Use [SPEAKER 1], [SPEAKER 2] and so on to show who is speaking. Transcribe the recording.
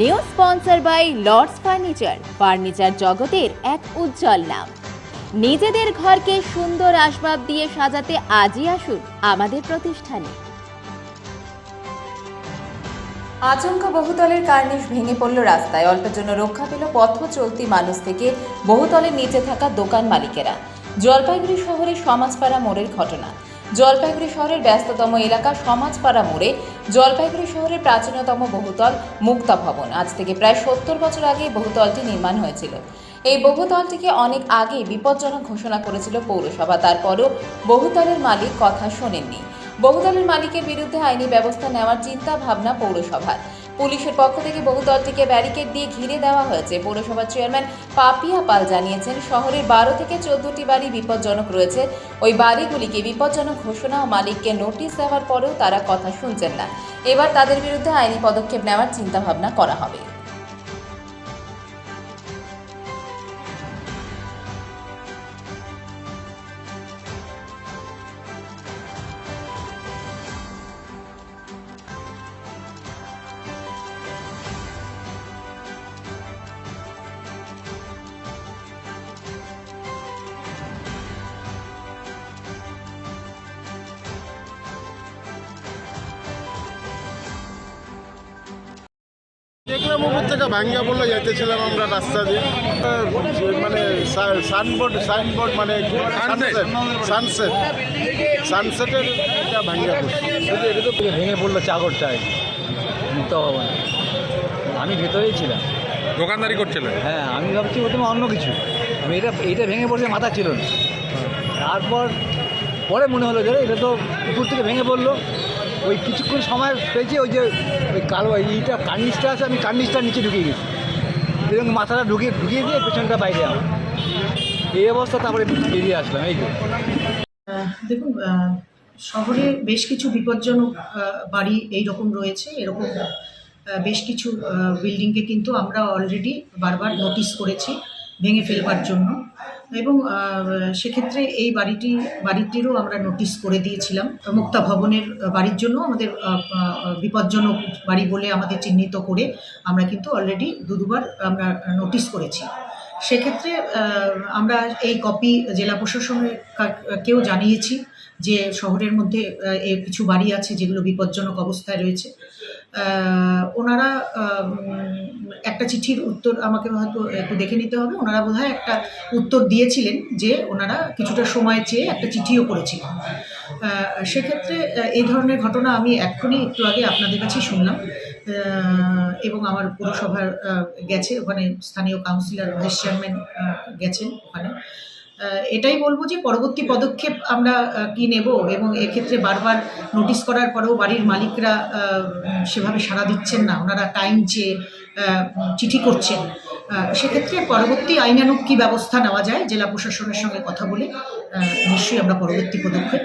[SPEAKER 1] New sponsor by Lords furniture furniture জগতের এক উজ্জ্বল নাম। নিজেদের ঘরকে সুন্দর আসবাব দিয়ে সাজাতে আজই আসুন আমাদের প্রতিষ্ঠানে। আচমকা বহুতলের কার্নিশ ভেঙে পড়ল রাস্তায়। অল্পের জন্য রক্ষা পেল পথ চলতি মানুষ থেকে বহুতলের নিচে থাকা দোকান মালিকেরা। জলপাইগুড়ি শহরের সমাজপাড়া মোড়ের ঘটনা। জলপাইগুড়ি শহরের ব্যস্ততম এলাকা সমাজপাড়া মোড়ে জলপাইগুড়ি শহরের প্রাচীনতম বহুতল মুক্তা ভবন। আজ থেকে প্রায় সত্তর বছর আগে বহুতলটি নির্মাণ হয়েছিল। এই বহুতলটিকে অনেক আগে বিপজ্জনক ঘোষণা করেছিল পৌরসভা। তারপরও বহুতলের মালিক কথা শোনেননি। বহুতলের মালিকের বিরুদ্ধে আইনি ব্যবস্থা নেওয়ার চিন্তা ভাবনা পৌরসভার। পুলিশের পক্ষ থেকে বহুতলটিকে ব্যারিকেড দিয়ে ঘিরে দেওয়া হয়েছে। পৌরসভার চেয়ারম্যান পাপিয়া পাল জানিয়েছেন, শহরের বারো থেকে চোদ্দটি বাড়ি বিপজ্জনক রয়েছে। ওই বাড়িগুলিকে বিপজ্জনক ঘোষণা ও মালিককে নোটিশ দেওয়ার পরেও তারা কথা শুনছেন না। এবার তাদের বিরুদ্ধে আইনি পদক্ষেপ নেওয়ার চিন্তাভাবনা করা হবে।
[SPEAKER 2] দেখলাম উপর থেকে ভাঙ্গা বলল যাইতেছিলাম আমরা রাস্তা দিয়ে। মানে সানবোর্ড সাইনবোর্ড মানে সানসেট সানসেট সানসেটের এটা ভাঙ্গা পড়ছে
[SPEAKER 3] এটা তো ভেঙে পড়ল চাকরটায় ভবনে আমি ভেতরেই ছিলাম।
[SPEAKER 4] দোকানদারি করছিলেন
[SPEAKER 3] হ্যাঁ আমি ভাবছি প্রথমে অন্য কিছু। আমি এটা এটা ভেঙে পড়ছে মাথা ছিল না। তারপর পরে মনে হলো যে এটা তো উপর থেকে ভেঙে পড়ল। ওই কিছুক্ষণ সময় পেয়েছি, ওই যে ওই কালো ইটা কার্নিসটা আছে, আমি কার্নিসটা নিচে ঢুকিয়ে গেছি এবং মাথাটা ঢুকিয়ে ঢুকিয়ে দিয়ে পেছনটা বাইরে আমার এই অবস্থা তারপরে বেরিয়ে আসলাম, এই
[SPEAKER 5] দেখুন শহরে বেশ কিছু বিপজ্জনক বাড়ি এই রকম রয়েছে। এরকম বেশ কিছু বিল্ডিংকে কিন্তু আমরা অলরেডি বারবার নোটিশ করেছি, ভেঙে ফেলবার জন্য। এবং সেক্ষেত্রে এই বাড়িটি, বাড়িটিরও আমরা নোটিশ করে দিয়েছিলাম। মুক্তা ভবনের বাড়ির জন্য আমাদের বিপজ্জনক বাড়ি বলে আমাদের চিহ্নিত করে আমরা কিন্তু অলরেডি দু দুবার আমরা নোটিশ করেছি। সেক্ষেত্রে আমরা এই কপি জেলা প্রশাসনের কেউ জানিয়েছি যে শহরের মধ্যে কিছু বাড়ি আছে যেগুলো বিপজ্জনক অবস্থায় রয়েছে। ওনারা একটা চিঠির উত্তর আমাকে হয়তো একটু দেখে নিতে হবে। ওনারা বোধহয় একটা উত্তর দিয়েছিলেন যে ওনারা কিছুটা সময় চেয়ে একটা চিঠিও করেছিলেন। সেক্ষেত্রে এই ধরনের ঘটনা আমি এক্ষুনি একটু আগে আপনাদের কাছেই শুনলাম। এবং আমার পুরসভার গেছে। ওখানে স্থানীয় কাউন্সিলর ভাইস চেয়ারম্যান গেছেন ওখানে। এটাই বলব যে পরবর্তী পদক্ষেপ আমরা কি নেব এবং এক্ষেত্রে বারবার নোটিশ করার পরেও বাড়ির মালিকরা সেভাবে সাড়া দিচ্ছেন না। ওনারা টাইম চেয়ে চিঠি করছেন সেক্ষেত্রে পরবর্তী আইনানুগ কি ব্যবস্থা নেওয়া যায়, জেলা প্রশাসনের সঙ্গে কথা বলে নিশ্চয়ই আমরা পরবর্তী পদক্ষেপ